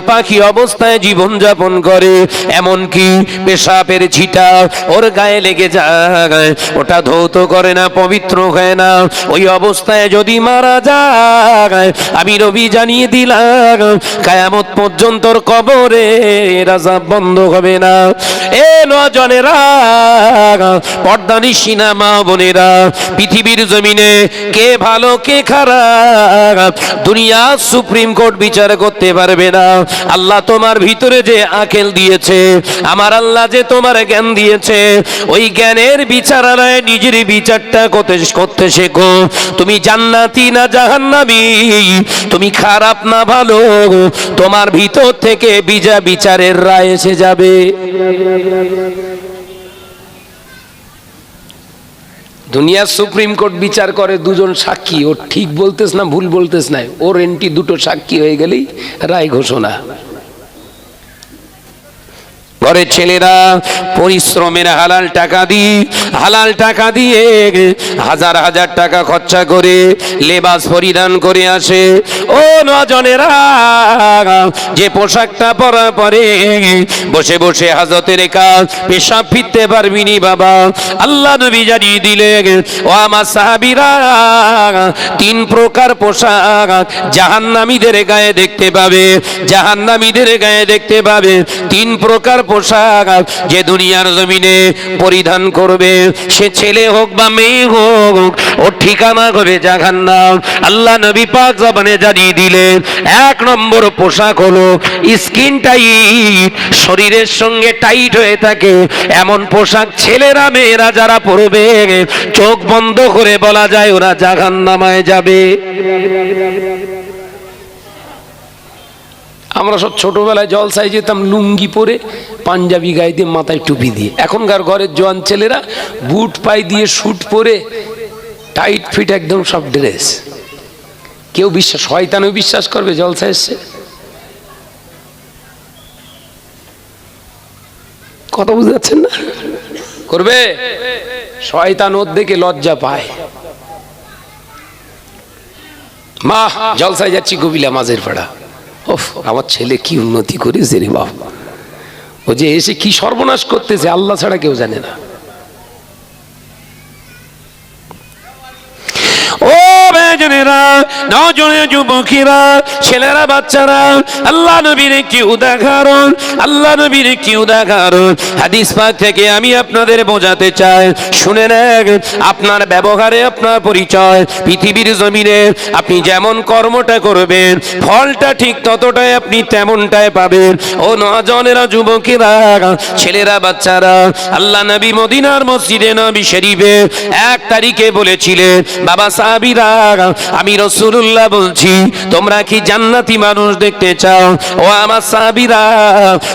পাখি অবস্থায় জীবন যাপন করে, এমনকি পেশাবের ছিটা ওর গায়ে লেগে যায়। ওটা ধৌত করে না, পবিত্র হয় না। ওই অবস্থায় যদি মারা যায়, আমি রবি জানিয়ে দিলাম, কায়ামত পর্যন্ত কবরে রাজা বন্ধ হবে না। এ নজনেরা পর্দানি সিনেমা বোনেরা, পৃথিবীর জমিনে কে ভালো, কে খারাপ দুনিয়া সুপ্রিম কোর্ট বিচার করতে পারবে না। আল্লাহ তোমার ভিতরে যে আকেল দিয়েছে, আমার আল্লাহ যে তোমার জ্ঞান দিয়েছে, ওই জ্ঞানের বিচারালয়ে নিজের বিচারটা করতে করতে শেখো। তুমি জান্নাতি না জাহান্নাবি তুমি খারাপ না ভালো, তোমার ভিতর থেকে বিজা বিচারের রায় এসে যাবে। দুনিয়ার সুপ্রিম কোর্ট বিচার করে দুজন সাক্ষী, ও ঠিক বলতেস না, ভুল বলতেস না, ওর এন্টি দুটো সাক্ষী হয়ে গেলেই রায় ঘোষণা। ঘরের ছেলেরা, পরিশ্রমের হালাল টাকা দিয়ে, হালাল টাকা দিয়ে হাজার হাজার টাকা খরচা করে লেবাস পরিধান করে আসে। ও নজনেরা, যে পোশাকটা পরা পরে বসে বসে হাজতের কাজ, পেশাব ফিরতে পারবি নি বাবা। আল্লাহ নবী জানিয়ে দিলে ও আমার সাহাবিরা, তিন প্রকার পোশাক জাহান্নামীদের গায়ে দেখতে পাবে, জাহান্নামীদের গায়ে দেখতে পাবে। তিন প্রকার পোশাক যে দুনিয়ার জমিনে পরিধান করবে, সে ছেলে হোক বা মেয়ে হোক ও ঠিকানা হবে জাহান্নাম। আল্লাহ নবী পাক জবানে জানিয়ে দিলেন, এক নম্বর পোশাক হলো স্কিন টাইট, শরীরের সঙ্গে টাইট হয়ে থাকে। এমন পোশাক ছেলেরা, মেয়েরা যারা পরবে, চোখ বন্ধ করে বলা যায় ওরা জাহান্নামায় যাবে। আমরা সব ছোটবেলায় জলসায় যেতাম লুঙ্গি পরে, পাঞ্জাবি গায়ে দিয়ে মাথায় টুপি দিয়ে। এখনকার ঘরের জোয়ান ছেলেরা বুট পাই দিয়ে শুট পরে টাইট ফিট একদম সব ড্রেস। কেউ বিশ্বাস, শয়তানও বিশ্বাস করবে জলসা এসছে। কথা বুঝতে পারছেন না? করবে? শয়তান ওর দেখে লজ্জা পায়। মা জলসায় যাচ্ছি কবিলা মাঝের পাড়া। আমার ছেলে কি উন্নতি করেছে রে বাবা। ও যে এসে কি সর্বনাশ করতেছে, আল্লাহ ছাড়া কেউ জানে না। ও বেজনেরা নজনে যুবকেরা, ছেলেরা, বাচ্চারা, আল্লাহ নবীর একটি উদাহরণ, আল্লাহ নবীর একটি উদাহরণ। হাদিস পাক থেকে আমি আপনাদের বোঝাতে চাই, শুনে নেন, আপনার ব্যবহারে আপনার পরিচয়, পৃথিবীর জমিনে আপনি যেমন কর্মটা করবেন, ফলটা ঠিক ততটাই আপনি তেমনটাই পাবেন। ও নজনেরা, যুবকেরা, ছেলেরা, বাচ্চারা, আল্লাহ নবী মদিনার মসজিদে নবী শরীফে এক তারিখে বলেছিলেন, বাবা সাহাবিরা আমি রসুল্লাহ বলছি, তোমরা কি জান্নাতি মানুষ দেখতে চাও? ও আমার সাবিরা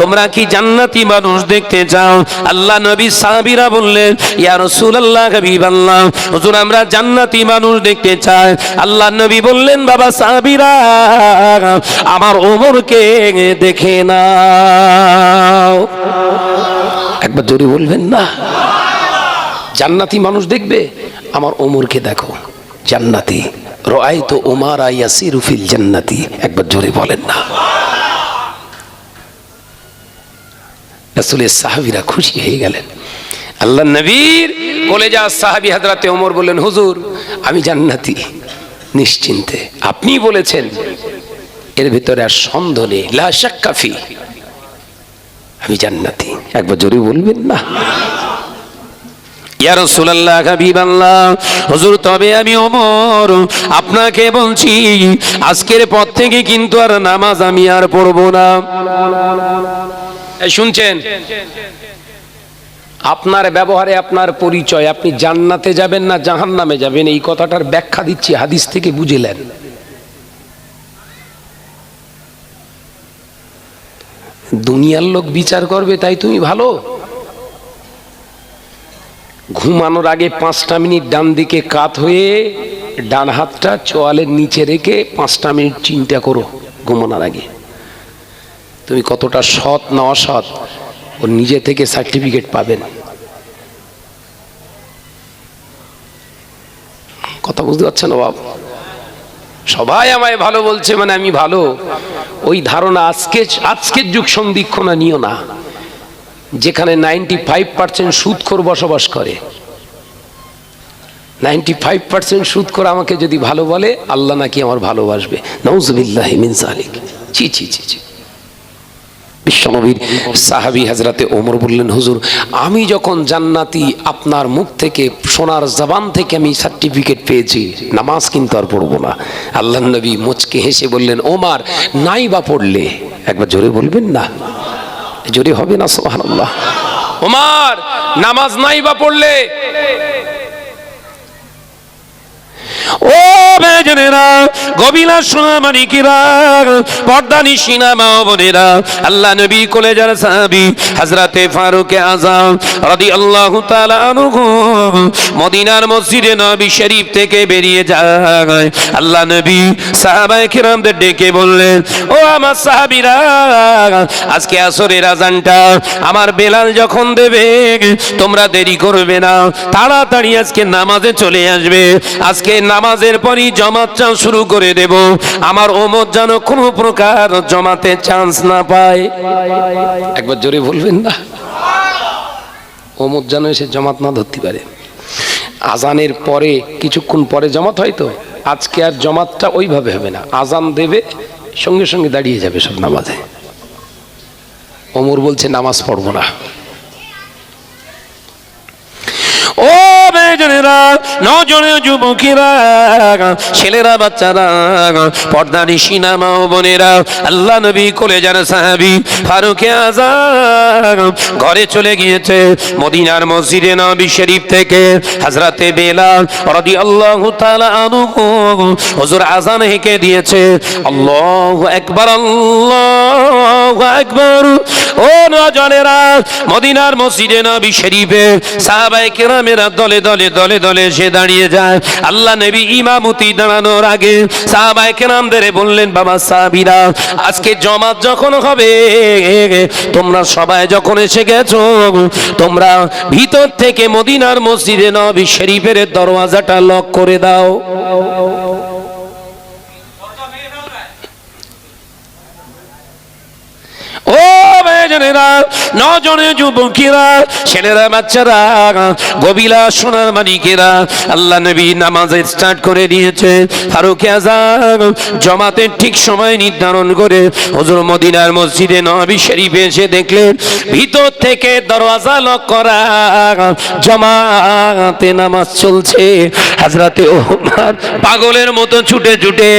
তোমরা কি জান্নাতি মানুষ দেখতে চাও? আল্লাহ নবী সাবিরা বললেন, ইয়া রসুল্লাহ হাবিবাল্লাহ, হুজুর, আমরা জান্নাতি মানুষ দেখতে চাই। আল্লাহ নবী বললেন, বাবা সাবিরা আমার ওমরকে দেখে নাও। একবার জোরে বলবেন না? জান্নাতি মানুষ দেখবে, আমার ওমরকে দেখো। জান্নাতি। রয় তো আইয়াসির ফিল জান্নাতি। একবার জোরে বলেন না। সাহাবীরা খুশি হয়ে গেলেন। আল্লাহ নবীর বলে যা সাহাবী হাজরাতে ওমর বললেন, হুজুর, আমি জান্নাতি। নিশ্চিন্তে। আপনি বলেছেন, এর ভিতরে আর সন্দেহ নেই। লা আমি জান্নাতি। একবার জোরে বলবেন না? ইয়া রাসূলুল্লাহ হাবিবাল্লাহ হুজুর, তবে আমি ওমর আপনাকে বলছি, আজকের পর থেকে কিন্তু আর নামাজ আমি আর পড়ব না। শুনছেন? আপনার ব্যবহারে আপনার পরিচয়, আপনি জান্নাতে যাবেন না জাহান্নামে যাবেন, এই কথাটার ব্যাখ্যা দিচ্ছি, হাদিস থেকে বুঝিলেন। দুনিয়ার লোক বিচার করবে, তাই তুমি ভালো? ঘুমানোর আগে পাঁচটা মিনিট ডান দিকে কাত হয়ে ডান হাতটা চোয়ালের নিচে রেখে পাঁচটা মিনিট চিন্তা করো ঘুমানোর আগে। তুমি কতটা সৎ না অসৎ, ও নিজে থেকে সার্টিফিকেট পাবেন কথা বুঝতে পারছেন বাবা? সবাই আমায় ভালো বলছে মানে আমি ভালো। ওই ধারণা আজকে আজকের যুগ সন্ধিক্ষণা নিও না। যেখানে নাইনটি ফাইভ পার্সেন্ট সুদখোর বসবাস করে। নাইনটি ফাইভ পার্সেন্ট সুদ করে আমাকে যদি ভালো বলে, আল্লাহ নাকি আমার ভালোবাসবে। নৌজবিল্লাহ মিন সালিক। ছি ছি ছি ছি। বিশ্বনবীর সাহাবি হাজরাতে ওমর বললেন, হুজুর, আমি যখন জান্নাতি আপনার মুখ থেকে, সোনার জবান থেকে আমি সার্টিফিকেট পেয়েছি, নামাজ কিন্তু আর পড়ব না। আল্লাহ নবী মুচকে হেসে বললেন, ওমার, নাই বা পড়লে? একবার জোরে বলবেন না। জোরে হবে না সোহান ওমার নামাজ নাই বা পড়লে ও বেজনেরা গবিলা সোনা মানিকিরা, পর্দা নিশিনা মা বোনেরা, আল্লাহ নবী কোলে যারা সাহাবি হযরতে ফারুক রাদিয়াল্লাহু তাআলা আনহু মদিনার মসজিদে নবী শরীফ থেকে বেরিয়ে যায়। আল্লাহ নবী সাহাবায়ে কিরামদের ডেকে বললেন, ও আমার সাহাবীরা, আজকে আসরের আজানটা আমার বেলাল যখন দেবে, তোমরা দেরি করবে না, তাড়াতাড়ি আজকে নামাজে চলে আসবে। আজকে নামাজের পরই জমাত চান শুরু করে দেব। আমার ওমর যেন কোনো প্রকার জমাতে চান্স না পায়। একবার জোরে বলবেন না? ওমর যেন এসে জমাত না ধরতে পারে। আজানের পরে, কিছুক্ষণ পরে জমাত হয় তো? আজকে আর জমাতটা ওইভাবে হবে না। আজান দেবে, সঙ্গে সঙ্গে দাঁড়িয়ে যাবে সব নামাজে। ওমর বলছে, নামাজ পড়ব না। ও বেজনেরা নজনে যুবকেরা, ছেলেরা, বাচ্চারা বোনেরা, আল্লাহ নবী কোলে সাহাবি, ফারুকে ঘরে চলে গিয়েছে মদিনার মসজিদে নবী শরীফ থেকে, হযরতে বেলাল তাআলা আনহু, হুজুর আজান হেঁকে দিয়েছে, আল্লাহ একবার আল্লাহু আজকে জমাত যখন হবে, তোমরা সবাই যখন এসে গেছো, তোমরা ভিতর থেকে মদিনার মসজিদে নবী শরীফের দরওয়াজাটা লক করে দাও ও বেজনেরা নজনে যুবকেরা, ছেলেরা, বাচ্চারা, গবিলা, সোনার মানিকেরা আল্লাহ নবী নামাজে স্টার্ট করে দিয়েছে। ফারুক আজাদ জমাতের ঠিক সময় নির্ধারণ করে হজর মদিনার মসজিদে নবী শরীফে এসে দেখলেন, ভিতর থেকে দরওয়াজা লক করা, জমাতে নামাজ চলছে। হাজরাতে ওমর পাগলের মতো ছুটে ছুটে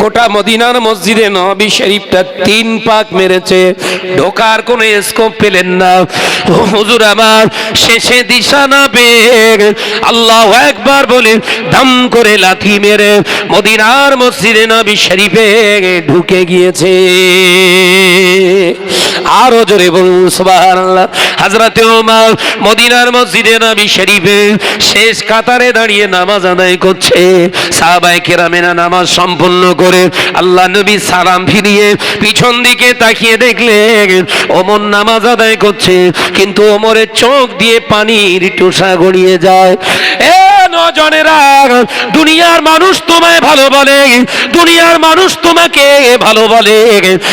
গোটা মদিনার মসজিদে নবী শরীফটা তিন পাক মেরেছে। ঢোকার কোনো স্কোপ পেলেন না। হুজুর আমার, শেষে দিশা না পেয়ে আল্লাহ একবার বলে দাম করে লাথি মেরে মদিনার মসজিদে নবী শরীফে ঢুকে গিয়েছে। আরও জোরে বলুন মদিনার মসজিদে নবী শরীফে শেষ কাতারে দাঁড়িয়ে নামাজ আদায় করছে। সাহাবায়ে কেরামেরা নামাজ সম্পূর্ণ করে আল্লাহ নবী সালাম ফিরিয়ে পিছন দিকে তাকিয়ে দেখলেন ওমর নামাজ আদায় করছে, কিন্তু ওমরের চোখ দিয়ে পানির টুসা গড়িয়ে যায়। দুনিয়ার মানুষ তোমায় ভালো বলে, দুনিয়ার মানুষ তোমাকে ভালো বলে।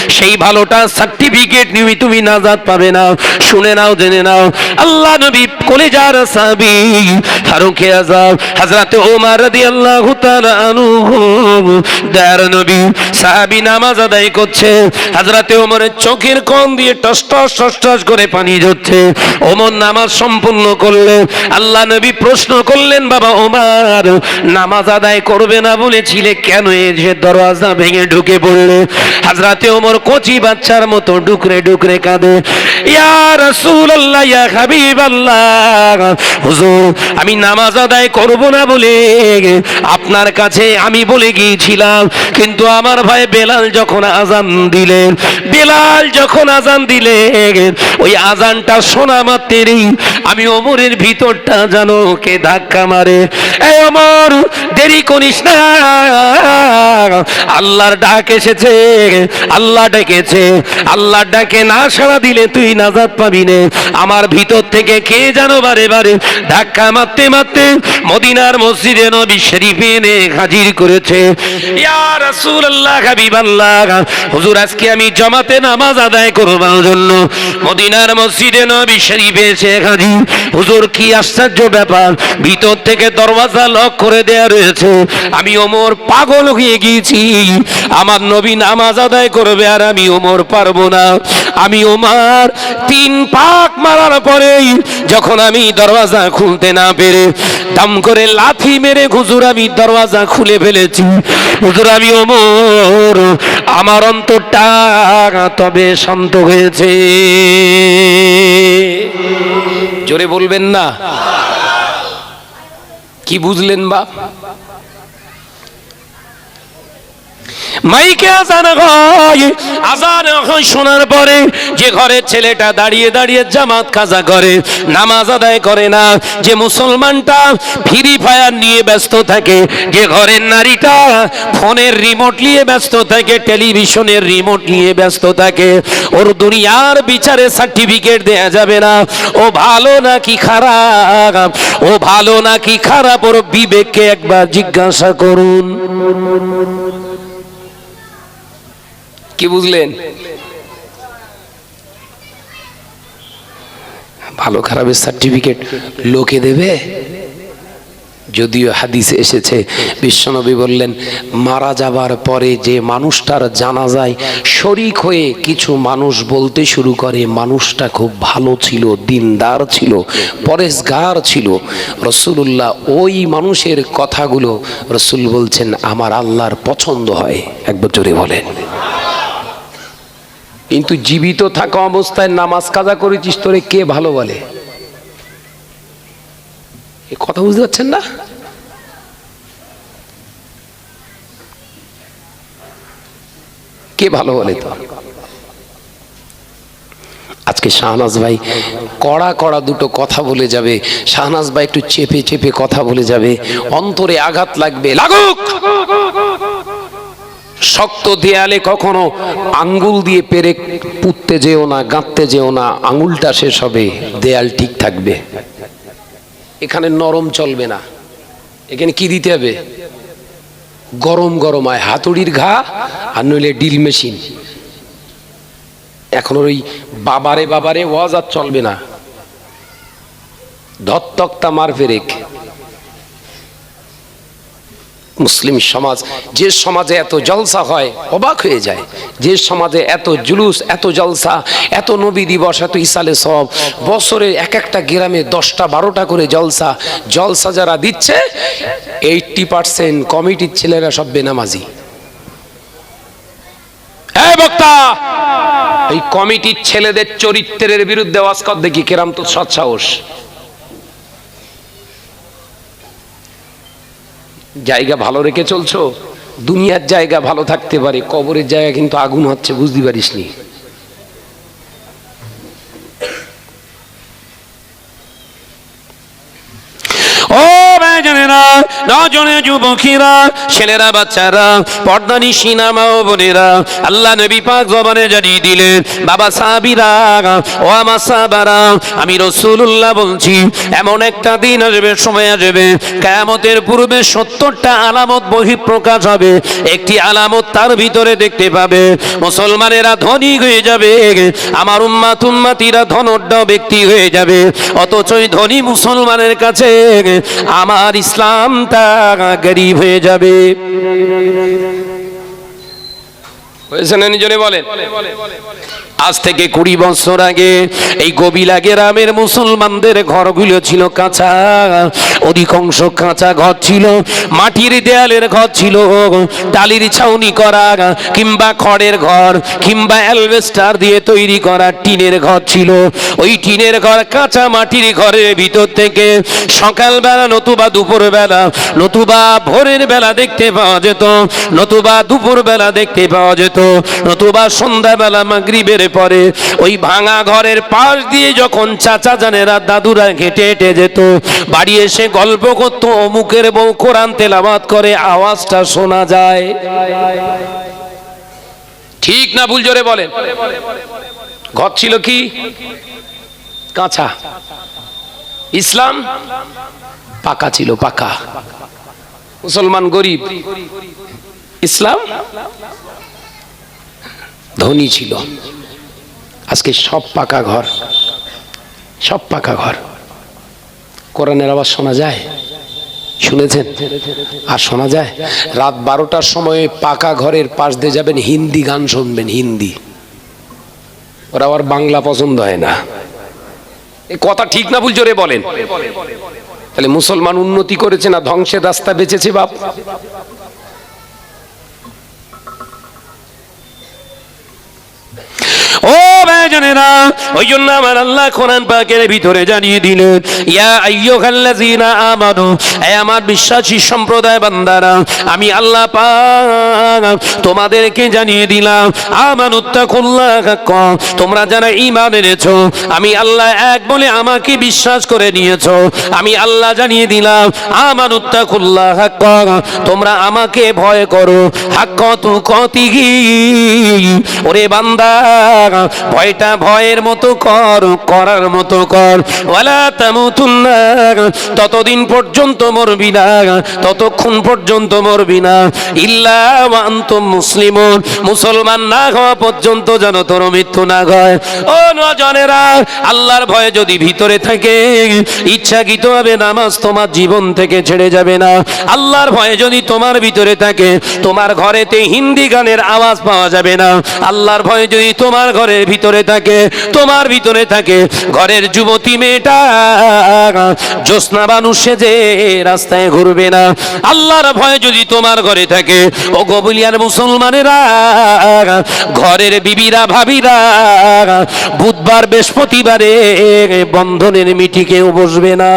সেই ভালোটা সার্টিফিকেট নিয়ে তুমি নাজাত পাবে না। শুনে নাও, জেনে নাও। আল্লাহ নবী সাহাবী ফারুক আযম হযরতে ওমর তাআলা আনহু দার নবী সাহাবী নামাজ আদায় করছে। হযরতে ওমরের চোখের কোণ দিয়ে করে পানি ওমর নামাজ সম্পূর্ণ করলেন আল্লাহ নবী প্রশ্ন করলেন, বাবা ওমর, নামাজ আদায় করবে না বলেছিলে কেন? দরওয়াজা ভেঙে ঢুকে পড়লে। হাজরাতে ওমর কচি বাচ্চার মতো ডুকরে ডুকরে কাঁদে। আমি নামাজ আদায় করব না বলে আপনার কাছে আমি বলে গিয়েছিলাম, কিন্তু আমার ভাই বেলাল যখন আজান দিলেন, বেলাল যখন আজান দিলে ওই আজানটা শোনা মাত্রেই আমি ওমরের ভিতরটা জানো কে ধাক্কা মারে। এ ওমর, দেরি করিস না। আল্লাহর ডাক এসেছে, আল্লাহ ডেকেছে। আল্লাহর ডাকে না সাড়া দিলে তুই নাজাত পাবি নে। আমার ভিতর থেকে কে জানো বারে বারে ধাক্কা মারতে মারতে মদিনার মসজিদে নবী শরীফে এনে হাজির করেছে। ইয়া রাসূলুল্লাহ হাবিবাল্লাহ, হুজুর আজকে আমি জামাতে নামাজ আদায় করবার জন্য মদিনার মসজিদে নবী হুজুর। কি আশ্চর্য ব্যাপার। ভিতর থেকে দরওয়াজা লক করে দেয়া রয়েছে। আমি ওমর পাগল হয়ে গিয়েছি। আমার নবী নামাজ আদায় করবে আর আমি ওমর পারব না। আমি ওমার তিন পাক মারার পরেই যখন আমি দরওয়াজা খুলতে না পেরে দাম করে লাথি মেরে হুজুর, আমি দরওয়াজা খুলে ফেলেছি। হুজুর, আমি ওমর আমার অন্তরটা তবে শান্ত হয়েছে। জোরে বলবেন না। কি বুঝলেন বাপ? মাইকে আজান হয় আজান হয় শোনার পরে যে ঘরের ছেলেটা দাঁড়িয়ে দাঁড়িয়ে জামাত কাজা করে, নামাজ আদায় করে না, যে মুসলমানটা ফ্রি ফায়ার নিয়ে ব্যস্ত থাকে, যে ঘরের নারীটা ফোনের রিমোট নিয়ে ব্যস্ত থাকে, টেলিভিশনের রিমোট নিয়ে ব্যস্ত থাকে, ওর দুনিয়ার বিচারে সার্টিফিকেট দেয়া যাবে না, ও ভালো নাকি খারাপ, ও ভালো নাকি খারাপ, ওর বিবেককে একবার জিজ্ঞাসা করুন। কি বুঝলেন? ভালো খারাপের সার্টিফিকেট লোকে দেবে? যদিও হাদিসে এসেছে, বিশ্বনবী বললেন, মারা যাবার পরে যে মানুষটার জানা যায় শরিক হয়ে কিছু মানুষ বলতে শুরু করে, মানুষটা খুব ভালো ছিল, দিনদার ছিল, পরেশগার ছিল। রসুল্লাহ ওই মানুষের কথাগুলো রসুল বলছেন, আমার আল্লাহর পছন্দ হয়। একবার জোরে বলেন। কিন্তু জীবিত থাকা অবস্থায় নামাজ কাজা করেছিস তোরে কে ভালো বলে? এ কথা বুঝতে পারছেন না? কে ভালো বলে তো আজকে শাহনাজ ভাই কড়া কড়া দুটো কথা বলে যাবে, শাহনাজ ভাই একটু চেপে চেপে কথা বলে যাবে, অন্তরে আঘাত লাগবে, লাগুক! শক্ত দেয়ালে কখনো আঙ্গুল দিয়ে পেরে পুঁততে যেও না, গাঁততে যেও না, আঙুলটা শেষ হবে, দেয়াল ঠিক থাকবে। এখানে নরম চলবে না। এখানে কি দিতে হবে? গরম গরম হয় হাতুড়ির ঘা আর নইলে ডিল মেশিন। এখন ওই বাবারে বাবারে ওয়াজ আর চলবে না। ধত্তক্তা মার ফেরেক। মুসলিম সমাজ, যে সমাজে এত জলসা হয়, অবাক হয়ে যায়। যে সমাজে এত জুলুস, এত জলসা, এত নবী দিবস, এত ইসালে সব বছরে এক একটা গ্রামে দশটা, বারোটা করে জলসা। জলসা যারা দিচ্ছে, এইটটি পার্সেন্ট কমিটির ছেলেরা সব বেনামাজি। বক্তা, এই কমিটির ছেলেদের চরিত্রের বিরুদ্ধে ওয়াজ কর দেখি, কেরাম তো সৎসাহস। জায়গা ভালো রেখে চলছো? দুনিয়ার জায়গা ভালো থাকতে পারে, কবরের জায়গা কিন্তু আগুন হচ্ছে, বুঝতে পারিস নি ও ভাইজানেরা নজনে যুবকীরা, ছেলেরা, বাচ্চারা পর্দানি সিনামা ও বোনেরা, আল্লাহ নবী পাক জবানে জানিয়ে দিলেন, বাবা সাহাবিরা, ও আমার সাহাবারা, আমি রসুল্লাহ বলছি, এমন একটা দিন আসবে, সময় আসবে, কেয়ামতের পূর্বে সত্তরটা আলামত বহিঃপ্রকাশ হবে, একটি আলামত তার ভিতরে দেখতে পাবে, মুসলমানেরা ধনী হয়ে যাবে, আমার উম্মা তুম্মাতিরা ধনড্ড ব্যক্তি হয়ে যাবে, অথচ ধনী মুসলমানের কাছে আমার ইসলামটা গরিব হয়ে যাবে। আজ থেকে কুড়ি বছর আগে এই গবিলা গ্রামের মুসলমানদের ঘরগুলো ছিল কাঁচা। অধিকাংশ কাঁচা ঘর ছিল, মাটির দেয়ালের ঘর ছিল টালির ছাউনি করা কিংবা খড়ের ঘর কিংবা অ্যালবেস্টার দিয়ে তৈরি করা টিনের ঘর ছিল। ওই টিনের ঘর কাঁচা মাটির ঘরের ভিতর থেকে সকালবেলা নতুবা দুপুরবেলা, নতুবা ভোরের বেলা দেখতে পাওয়া যেত, নতুবা দুপুর বেলা দেখতে পাওয়া যেত। যেত নতুবা সন্ধ্যাবেলা মাগরিবের পরে ওই ভাঙা ঘরের পাশ দিয়ে যখন চাচা জানেরা দাদুরা হেঁটে হেঁটে যেত, বাড়ি এসে গল্প করত, অমুকের বউ কোরআন তেলাবাত করে, আওয়াজটা শোনা যায়। ঠিক না ভুল জোরে বলেন। ঘর ছিল কি? কাঁচা। ইসলাম? পাকা ছিল, পাকা। মুসলমান গরিব। ইসলাম? ধনী ছিল। আজকে সব পাকা ঘর, সব পাকা ঘর। কোরআনের আবার শোনা যায়? শুনেছেন? আর শোনা যায়? রাত বারোটার সময় পাকা ঘরের পাশ দিয়ে যাবেন, হিন্দি গান শুনবেন, হিন্দি। ওরা আবার বাংলা পছন্দ হয় না। কথা ঠিক না ভুল জোরে বলেন। তাহলে মুসলমান উন্নতি করেছে না ধ্বংসের রাস্তা বেঁচেছে বাপ? ভাইজানেরা ওই জন্য আমার আল্লাহ কোরআন পাকের ভিতরে জানিয়ে দিলেন, ইয়া আমানু হে আমার বিশ্বাসী সম্প্রদায় বান্দারা, আমি আল্লাহ তোমাদেরকে জানিয়ে দিলাম তোমরা যারা এনেছো, আমি আল্লাহ এক বলে আমাকে বিশ্বাস করে নিয়েছো, আমি আল্লাহ জানিয়ে দিলাম, আমানুত্তাকুল্লাহ তোমরা আমাকে ভয় করো হাক্কা তু কতিগি ওরে বান্দা ভয়টা ভয়ের মতো কর, করার মতো কর। ওয়ালা তামুতুন্না, ততদিন পর্যন্ত মরবি না, ততক্ষণ পর্যন্ত মরবি না। ইল্লা আনতুম মুসলিমুন, মুসলমান না হওয়া পর্যন্ত যেন তোর মৃত্যু না হয় ও নজনেরা, আল্লাহর ভয় যদি ভিতরে থাকে, ইচ্ছাকৃত হবে নামাজ তোমার জীবন থেকে ছেড়ে যাবে না। আল্লাহর ভয় যদি তোমার ভিতরে থাকে, তোমার ঘরেতে হিন্দি গানের আওয়াজ পাওয়া যাবে না। আল্লাহর ভয় যদি তোমার ঘরের ভিতরে থাকে, তোমার ভিতরে থাকে। ঘরের যুবতী মেয়েটা, জ্যোৎস্না মানুষ সেজে রাস্তায় ঘুরবে না। আল্লাহর ভয় যদি তোমার ঘরে থাকে ও গবুলিয়ার মুসলমানেরা, ঘরের বিবিরা, ভাবিরা, বুধবার, বৃহস্পতিবারে বন্ধনের মিটিকেও বসবে না।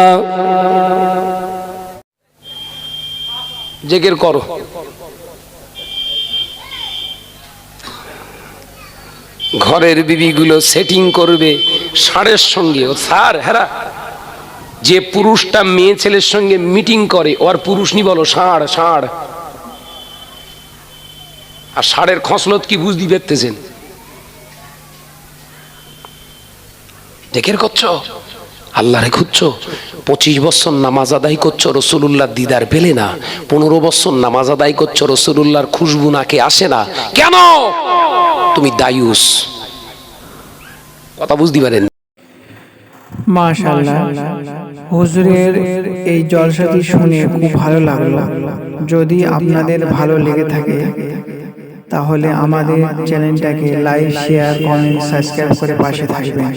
জেগের করো। ঘরের বিবিগুলো সেটিং করবে ষাঁড়ের সঙ্গে। ও সার হ্যাঁ যে পুরুষটা মেয়ে ছেলের সঙ্গে মিটিং করে, ওর পুরুষ নি বলো, ষাঁড় ষাঁড়। আর ষাঁড়ের খসলত কি বুঝ দিবে দেখের করছ আল্লাহরে খুঁজছো? পঁচিশ বছর নামাজ আদায় করছ রসুল্লাহ দিদার পেলে না। পনেরো বছর নামাজ আদায় করছ রসুল্লাহর খুশবু নাকে আসে না। কেন? তুমি দায়ুস। কথা বুঝতে পারেন? হুজুরের এই জলসাটি শুনে খুব ভালো লাগল। যদি আপনাদের ভালো লেগে থাকে, তাহলে আমাদের চ্যানেলটাকে লাইক, শেয়ার, কমেন্ট, সাবস্ক্রাইব করে পাশে থাকবেন।